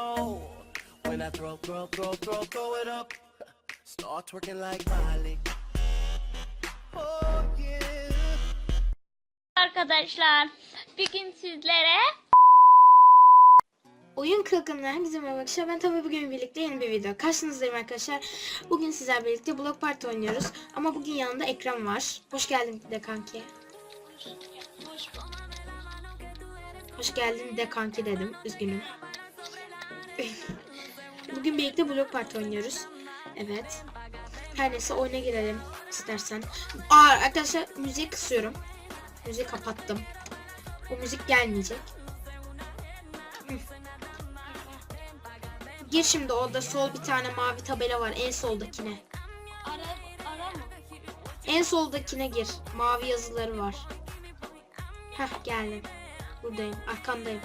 When I throw, throw, throw, throw, throw it up, start twerking like Miley. Oh yeah. Arkadaşlar bugün sizlere Oyun kılgınlar herkese merhaba arkadaşlar. Ben tabii bugün birlikte yeni bir video. Karşınızdayım arkadaşlar. Bugün sizler birlikte Block Party oynuyoruz. Ama bugün yanında ekran var. Hoş geldin de kanki. Hoş geldin de kanki dedim. Üzgünüm. Bugün birlikte Block Party oynuyoruz. Evet. Her neyse oyuna girelim istersen. Aa, arkadaşlar müziği kısıyorum. Müziği kapattım. O müzik gelmeyecek. Gir şimdi orada sol bir tane mavi tabela var en soldakine. En soldakine gir. Mavi yazıları var. Heh geldim. Buradayım. Arkandayım.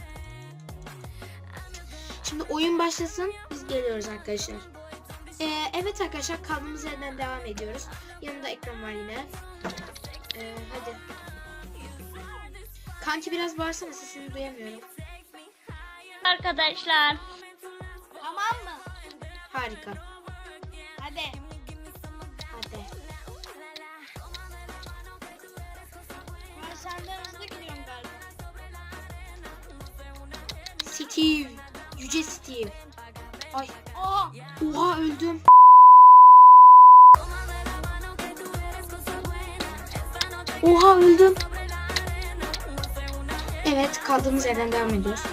Şimdi oyun başlasın. Biz geliyoruz arkadaşlar. Ee, evet arkadaşlar kaldığımız yerden devam ediyoruz. Yanında ekran var yine. Ee, hadi. Kanki biraz bağırsana sesini duyamıyorum. Arkadaşlar. Tamam mı? Harika. Hadi. Hadi. Ben senden hızlı gidiyorum galiba. Steve. Ay. Oha. Oha öldüm. Oha öldüm. Evet kaldığımız yerden devam ediyoruz.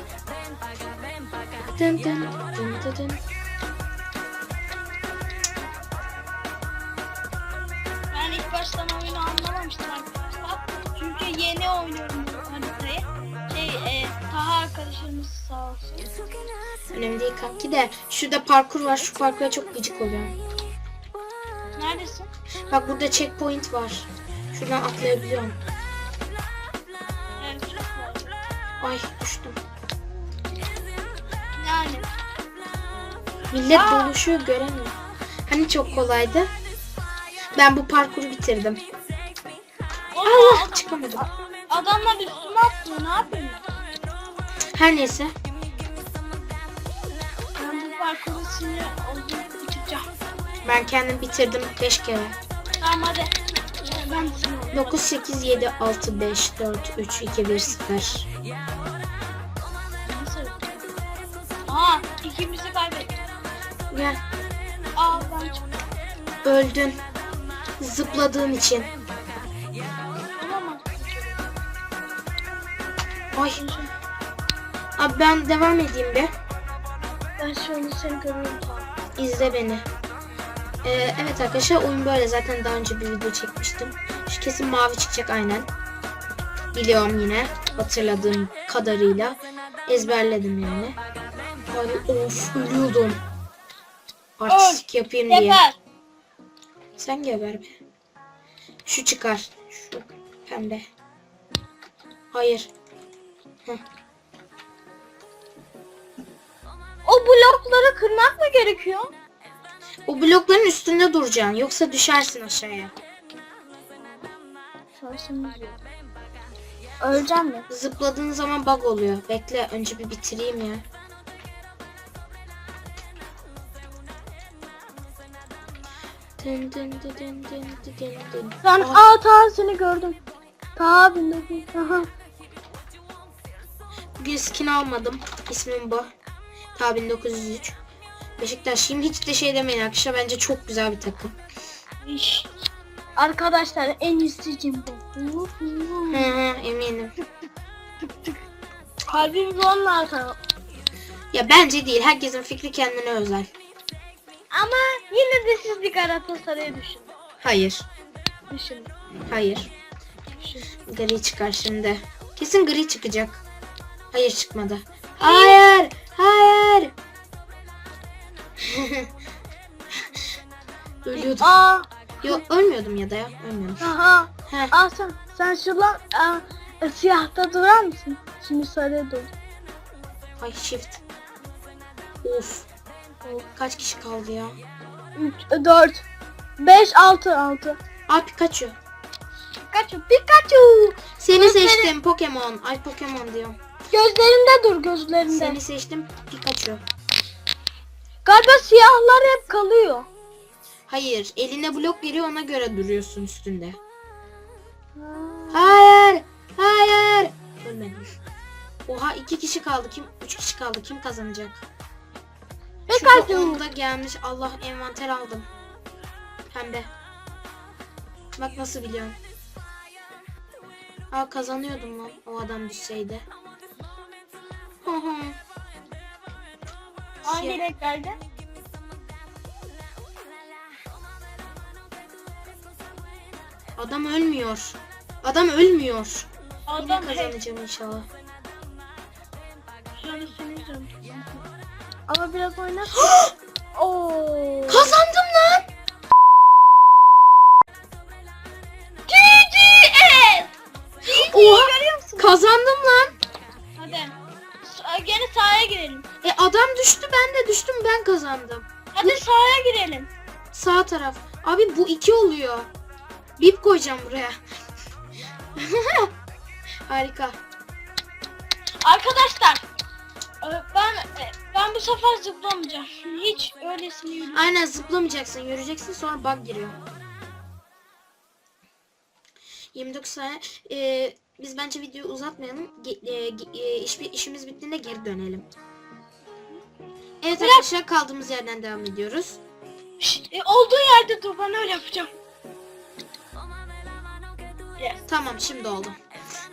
Dın dın dın dın dın. Ben ilk baştan oyunu anlamamıştım arkadaşlar. Çünkü yeni oynuyorum Taha arkadaşımız sağ olsun. Önemli değil kanki de şurada parkur var şu parkura çok gıcık oluyorum. Neredesin? Bak burada checkpoint var. Şuradan atlayabiliyorum. Ay düştüm. Yani. Millet Aa! doluşuyor göremiyor. Hani çok kolaydı. Ben bu parkuru bitirdim. Allah çıkamadım. Adamlar üstüme atlıyor. Ne yapayım? Her neyse. Ben bu parkuru sinir oldum. Bitireceğim. Ben kendim bitirdim 5 kere. Tamam hadi. Ben sinir oldum. 9, 8, 7, 6, 5, 4, 3, 2, 1, 0. Nasıl? Aa, ikimizi kaybettik. Gel. Aa, ben. Öldün. Zıpladığın için. Olamaz. Ay. Abi ben devam edeyim be. Ben şu anda seni görüyorum. İzle beni. Ee, evet arkadaşlar oyun böyle. Zaten daha önce bir video çekmiştim. Şu kesin mavi çıkacak aynen. Biliyorum yine. Hatırladığım kadarıyla. Ezberledim yani. Abi of ölüyordum. Artistik yapayım diye. Geber. Sen geber be. Şu çıkar. Şu pembe. Hayır. O blokları kırmak mı gerekiyor? O blokların üstünde duracaksın. Yoksa düşersin aşağıya. Öleceğim mi? Zıpladığın zaman bug oluyor. Bekle önce bir bitireyim ya. Dın dın dın dın dın dın dın. Ben Ah, aa ta seni gördüm. Ta 1900. Aha. Bugün skin almadım. İsmim bu. Ta 1903. Beşiktaşlıyım. Hiç de şey demeyin arkadaşlar. Bence çok güzel bir takım. Arkadaşlar en iyisi bu. Hı hı eminim. Kalbimiz onlar taraf. Ya bence değil. Herkesin fikri kendine özel. Ama yine de siz bir Galatasaray'ı düşünün. Hayır. Düşünün. Hayır. Düşünün. Gri çıkar şimdi. Kesin gri çıkacak. Hayır çıkmadı. Hayır. Hayır. Ölüyordum. Aa, Yok ölmüyordum ya da ya. Ölmüyordum. aha. Heh. Aa sen, sen şuradan aa, e, siyahta durar mısın? Şimdi sarıya dur. Ay shift. Of. Kaç kişi kaldı ya? 3, 4, 5, 6, 6. Aa Pikachu. Pikachu, Pikachu. Seni Gözleri- seçtim Pokemon. Ay Pokemon diyorum. Gözlerinde dur gözlerinde. Seni seçtim Pikachu. Galiba siyahlar hep kalıyor. Hayır, eline blok geliyor ona göre duruyorsun üstünde. Hayır, hayır. Ölmedim. Oha iki kişi kaldı. Kim? Üç kişi kaldı. Kim kazanacak? Ne kaldı? onda gelmiş. Allah envanter aldım. Pembe. Bak nasıl biliyorum. Aa kazanıyordum lan. O adam düşseydi. Hı. Hangi renklerde? Adam ölmüyor. Adam ölmüyor. Yine Adam hey, kazanacağım inşallah. üstüne izliyorum. Ama biraz oyna. Oo. Kazandım lan. GGS! Oha. Kazandım lan. Sahaya girelim. E adam düştü ben de düştüm ben kazandım. Hadi sahaya girelim. Sağ taraf. Abi bu iki oluyor. Bip koyacağım buraya. Harika. Arkadaşlar. e, Ben e, ben bu sefer zıplamayacağım. Hiç öylesine yürü. Aynen zıplamayacaksın. Yürüyeceksin sonra bug giriyor. 29 saniye. Ee, biz bence videoyu uzatmayalım. Ge- e, e, iş, işimiz bittiğinde geri dönelim. Evet arkadaşlar kaldığımız yerden devam ediyoruz. Şşt, e, olduğun yerde dur ben öyle yapacağım. Yes. Tamam şimdi oldu.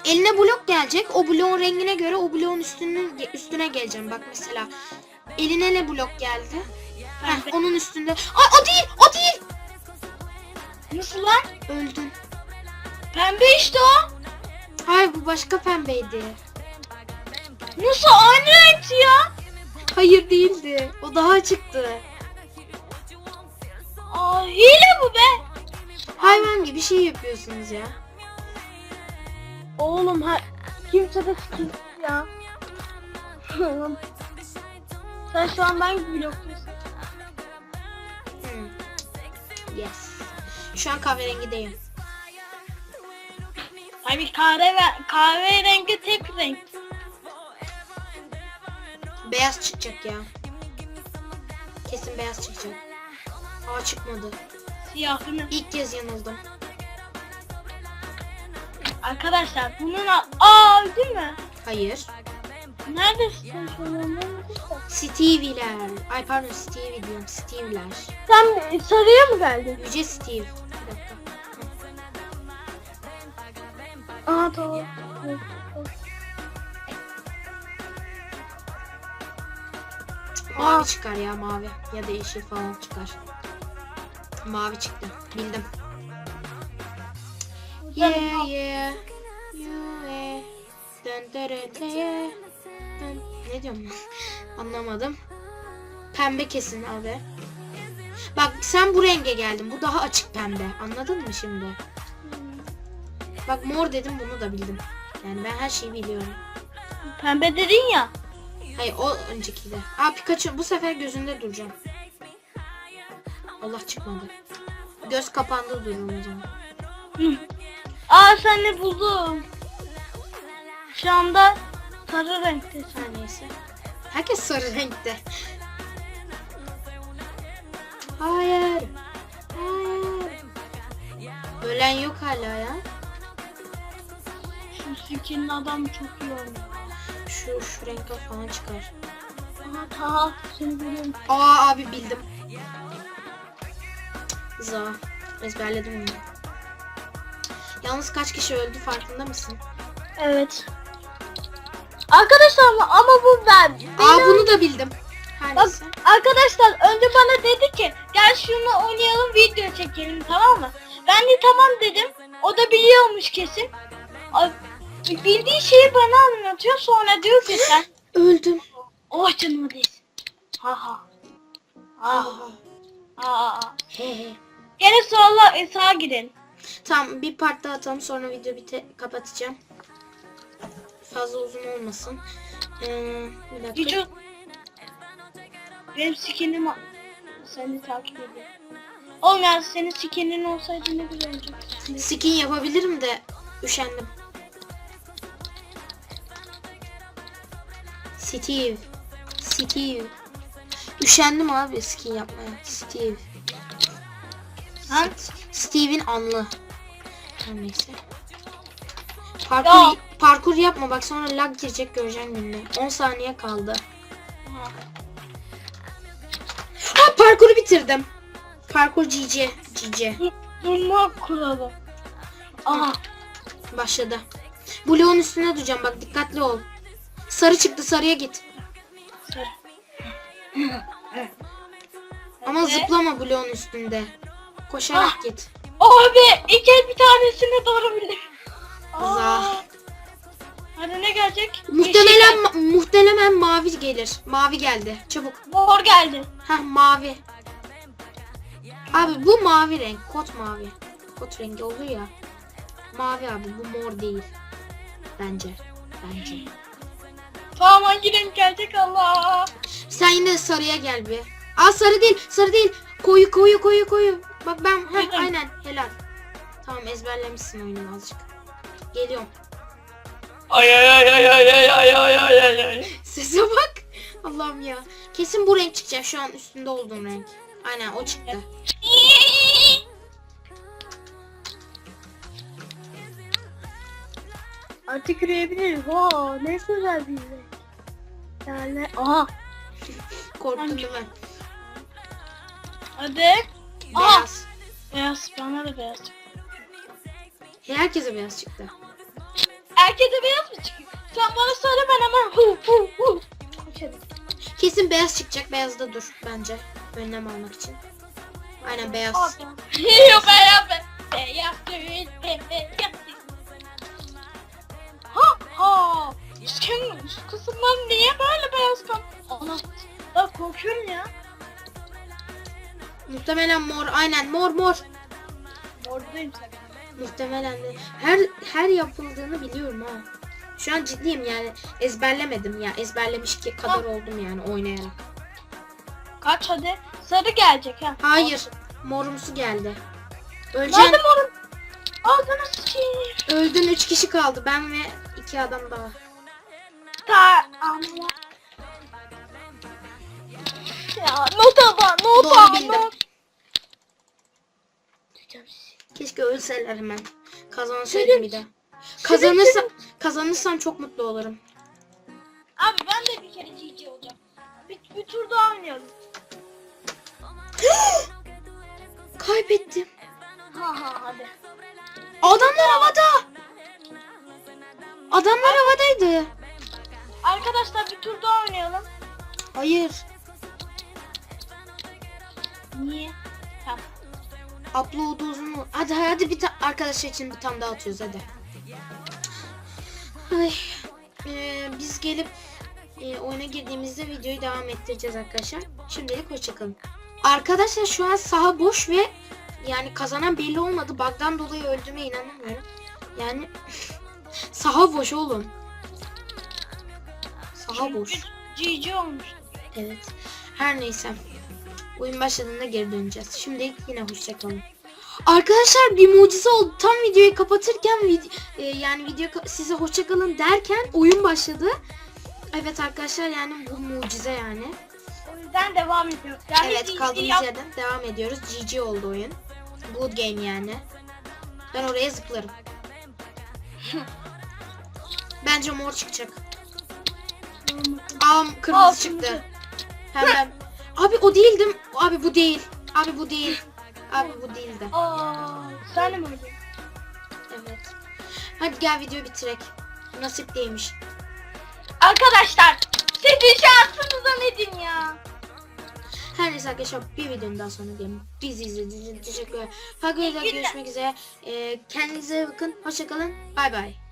Eline blok gelecek. O bloğun rengine göre o bloğun üstünün üstüne geleceğim. Bak mesela eline ne blok geldi? Heh, onun üstünde. Aa o değil, o değil. Nasıl lan? Öldün. Pembe işte o. Hayır bu başka pembeydi. Nasıl aynı renkti ya? Hayır değildi. O daha çıktı. Aa hile bu be. Hayvan gibi şey yapıyorsunuz ya. Oğlum ha kimse de skin ya. Sen şu an ben gibi blokluyorsun. Hmm. Yes. Şu an kahverengideyim. Abi kahve ve kahve rengi tek renk. Beyaz çıkacak ya. Kesin beyaz çıkacak. Aa çıkmadı. Siyah değil mi? İlk kez yanıldım. Arkadaşlar bunun aa değil mi? Hayır. Neredesin şu an. Stevie'ler. Ay pardon Stevie diyorum. Steve'ler. Sen sarıya mı geldin? Yüce Steve. Bir dakika. Aha tamam. Mavi Aa. çıkar ya mavi. Ya da yeşil falan çıkar. Mavi çıktı. Bildim. Yeah yeah. Yeah. Dön dön dön yeah. Dön. Ne diyorum ben? Anlamadım. Pembe kesin abi. Bak sen bu renge geldin. Bu daha açık pembe. Anladın mı şimdi? Bak mor dedim bunu da bildim. Yani ben her şeyi biliyorum. Pembe dedin ya. Hayır o önceki de. Aa Pikachu bu sefer gözünde duracağım. Allah çıkmadı. Göz kapandı dururum o zaman. Aa sen ne buldum. Şu anda sarı renkte. Neyse. Herkes sarı renkte. Hayır. Hayır. Ölen yok hala ya. Skin adam çok iyi oynuyor. Şu şu renkler falan çıkar. Aha Taha seni görüyorum. Aa abi bildim. Za. Ezberledim onu. Yalnız kaç kişi öldü farkında mısın? Evet. Arkadaşlar ama- bu ben. Aa bunu da bildim. Her Bak neyse. arkadaşlar önce bana dedi ki gel şunu oynayalım video çekelim tamam mı? Ben de tamam dedim. O da biliyormuş kesin. Bildiği şeyi bana anlatıyor sonra diyor ki sen Öldüm. oh canıma değsin. Ha ha. Ha ha. Ha ha. Gene sola e, sağa gidelim. Tamam bir part daha atalım sonra video bite kapatacağım. Fazla uzun olmasın. Ee, bir dakika. Vücut. Benim skinim seni takip ediyor. Oğlum ya senin skinin olsaydı ne güzel olacaktı. Skin yapabilirim de üşendim. Steve. Steve. üşendim abi skin yapmaya. Steve. Ha? Steve'in anlı. Her neyse. Parkur, Ya. parkur yapma bak sonra lag girecek göreceğim gününü. 10 saniye kaldı. Ha parkuru bitirdim. Parkur GG. GG. Dur- Durma kuralı. Aha. Başladı. Bloğun üstüne duracağım bak dikkatli ol. Sarı çıktı sarıya git. Ama zıplama bloğun üstünde. Koşarak Ah. git. Abi iki el bir tanesine doğru bildim. Za. Hadi ne gelecek? Muhtemelen ma- muhtemelen mavi gelir. Mavi geldi. Çabuk. Mor geldi. Heh mavi. Abi bu mavi renk. Kot mavi. Kot rengi oluyor ya. Mavi abi bu mor değil. Bence. Bence. Tamam hangi renk gelecek Allah. Sen yine sarıya gel bir. Aa sarı değil. Sarı değil. Koyu koyu koyu koyu. Bak ben heh, aynen helal. Tamam ezberlemişsin oyunu azıcık. Geliyorum. Ay ay ay ay ay ay ay ay ay ay ay. Sese bak. Allah'ım ya. Kesin bu renk çıkacak şu an üstünde olduğum renk. Aynen o çıktı. Artık yürüyebiliriz. Oo, ne güzel bir renk. Yani aha. Korktum değil mi? Hadi. Aa. Beyaz. Beyaz. Bana da beyaz. Herkese beyaz çıktı. Herkese beyaz mı çıkıyor? Sen bana söyle ben hemen hu hu hu. Kesin beyaz çıkacak. Beyazda dur bence. Önlem almak için. Aynen beyaz. Yok beyaz be. Beyaz değil. Beyaz ha. Sen üst kısımdan niye böyle beyaz kal? Allah. Ben korkuyorum ya. Muhtemelen mor. Aynen mor mor. Oradayım sen. Muhtemelen de. Her her yapıldığını biliyorum ha. Şu an ciddiyim yani ezberlemedim ya. Ezberlemiş ki kadar oldum yani oynayarak. Kaç hadi. Sarı gelecek ha. Hayır. Morumsu geldi. Öleceksin. Nerede morum? Ağzına sıçayım. Öldün 3 kişi kaldı. Ben ve iki adam daha. Ta ama. Ya nota Doğru bildim. not. Keşke ölseler hemen. Kazansaydım bir de. Kazanırsam, kazanırsam çok mutlu olurum. Abi ben de bir kere GG olacağım. Bir, bir tur daha oynayalım. Kaybettim. Ha ha hadi. Adamlar havada. Adamlar havadaydı. Arkadaşlar bir tur daha oynayalım. Hayır. Niye? Tamam. Upload uzun. Hadi hadi bir arkadaşlar için bir tane daha atıyoruz hadi. Ay. Ee, biz gelip e, oyuna girdiğimizde videoyu devam ettireceğiz arkadaşlar. Şimdilik hoşçakalın. Arkadaşlar şu an saha boş ve yani kazanan belli olmadı. Bug'dan dolayı öldüğüme inanamıyorum. Yani saha boş oğlum. Saha boş. GG olmuş. Evet. Her neyse. Oyun başladığında geri döneceğiz. Şimdi yine hoşçakalın. Arkadaşlar bir mucize oldu. Tam videoyu kapatırken vid- e, yani video ka- size hoşçakalın derken oyun başladı. Evet arkadaşlar yani bu mucize yani. O yüzden devam ediyoruz. Yani evet kaldığımız yap- yerden devam ediyoruz. GG oldu oyun. Good game yani. Ben oraya zıplarım. Bence mor çıkacak. Aa kırmızı Aa, çıktı. Hemen. Abi o değildim. Abi bu değil. Abi bu değil. Abi bu değildi. Aa, sen mi oynadın? Evet. Hadi gel video bitirek. Nasip değilmiş. Arkadaşlar sizin şansınıza ne diyeyim ya? Her neyse arkadaşlar bir videonun daha sonra diyelim. Bizi izlediğiniz için teşekkürler. Farklı videoda görüşmek üzere. Ee, kendinize bakın. Hoşçakalın. Bay bay.